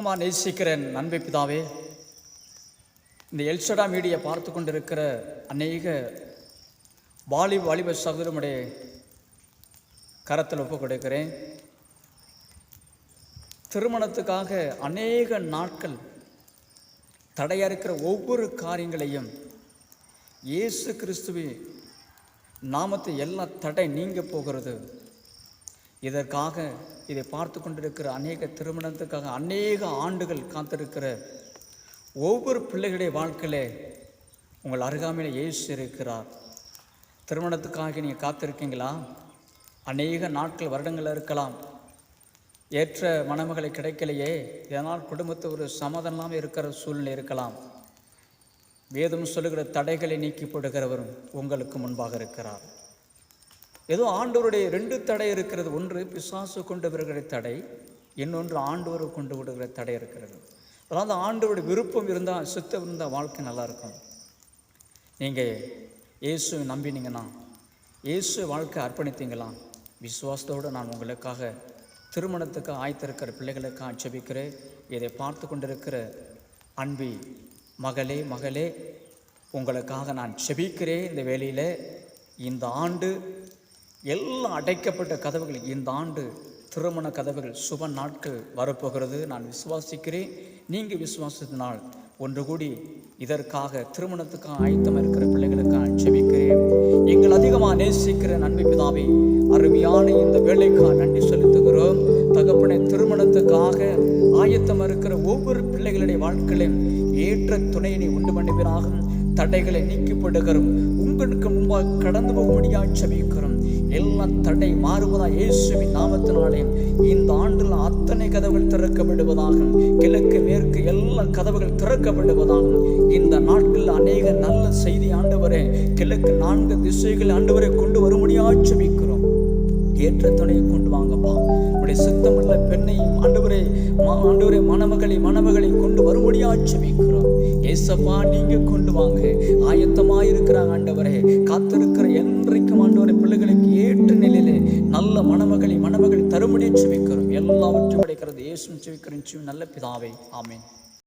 அம்மா நேசிக்கிறேன் நண்பை பிதாவே. இந்த எல்சடா மீடியா பார்த்து கொண்டிருக்கிற அநேக வாலிப வாலிப சகோதரமுடைய கரத்தில் ஒப்பு கொடுக்கிறேன். திருமணத்துக்காக அநேக நாட்கள் தடையாக இருக்கிற ஒவ்வொரு காரியங்களையும் இயேசு கிறிஸ்துவின் நாமத்தை எல்லா தடை நீங்க போகிறது. இதற்காக இதை பார்த்து கொண்டிருக்கிற அநேக திருமணத்துக்காக அநேக ஆண்டுகள் காத்திருக்கிற ஒவ்வொரு பிள்ளைகளுடைய வாழ்க்கையில் உங்கள் அருகாமையில் இயேசு இருக்கிறார். திருமணத்துக்காக நீங்கள் காத்திருக்கீங்களா? அநேக நாட்கள் வருடங்கள் இருக்கலாம். ஏற்ற மணமகளை கிடைக்கலையே. இதனால் குடும்பத்தை ஒரு சமதனமாக இருக்கிற சூழ்நிலை இருக்கலாம். வேதம் சொல்லுகிற தடைகளை நீக்கி போடுகிறவரும் உங்களுக்கு முன்பாக இருக்கிறார். ஏதோ ஆண்டவருடைய ரெண்டு தடை இருக்கிறது. ஒன்று பிசாசு கொண்டு வருகிற தடை இன்னொன்று ஆண்டவர் கொண்டு விடுகிற தடை இருக்கிறது. அதாவது ஆண்டவருடைய விருப்பம் இருந்தால் சித்தம் இருந்தால் வாழ்க்கை நல்லாயிருக்கும் நீங்கள் இயேசுவை நம்பினீங்கன்னா இயேசு வாழ்க்கை அர்ப்பணித்தீங்களா? விசுவாசத்தோடு நான் உங்களுக்காக திருமணத்துக்கு ஆய்த்திருக்கிற பிள்ளைகளுக்காக ஜெபிக்கிறேன். இதை பார்த்து கொண்டிருக்கிற அன்பி மகளே மகளே உங்களுக்காக நான் செபிக்கிறேன் இந்த வேலையில் இந்த ஆண்டு எல்லாம் அடைக்கப்பட்ட கதவுகள் இந்த ஆண்டு திருமண கதவுகள். சுப நாட்கள் வரப்போகிறது. நான் விசுவாசிக்கிறேன். நீங்கள் விசுவாசத்தினால் ஒன்று கூடி இதற்காக திருமணத்துக்காக ஆயத்தம் இருக்கிற பிள்ளைகளுக்கு நான் எங்கள் அதிகமாக நேசிக்கிற நன்மை பிதாவை அருமையான இந்த வேலைக்காக நன்றி செலுத்துகிறோம். தகப்பனை திருமணத்துக்காக ஆயத்தம் இருக்கிற ஒவ்வொரு பிள்ளைகளுடைய வாழ்க்கையிலும் ஏற்ற துணையினை உண்டு பண்ணுவீராகும் தடைகளை நீக்கப்படுகிறோம் உங்களுக்கு முன்பாக கடந்து போகும்படியாக முடியாது செபிக்கிறோம் எல்லா தடை மாறுவதா இயேசுவின் நாமத்தினாலே. இந்த ஆண்டில் அத்தனை கதவுகள் திறக்கப்படுவதாக கிழக்கு மேற்கு எல்லா கதவுகள் திறக்கப்படுவதாக. இந்த நாட்களில் அநேக நல்ல செய்தி ஆண்டவரே கிழக்கு நான்கு திசைகள் ஆண்டவரை கொண்டு வரும்படியாக செபிக்கிறோம் ஏற்ற துணையை கொண்டு வாங்கப்பா. உடைய சித்தமுள்ள பெண்ணையும் ஆண்டவரை மா- மணமகளை மணமகளை ஜெபிக்கிறோம் ஏசப்பா நீங்க கொண்டு வாங்க. ஆயத்தமா இருக்கிறாங்க ஆண்டவரே. காத்திருக்கிற என்றைக்கும் ஆண்டவரை பிள்ளைகளுக்கு ஏற்ற நிலையிலே நல்ல மணமகளை மணமகள் தருமடி ஜெபிக்கிறோம். எல்லாவற்றையும் படைக்கிறது. இயேசும் ஜெபிக்கிறேன். நல்ல பிதாவை. ஆமென்.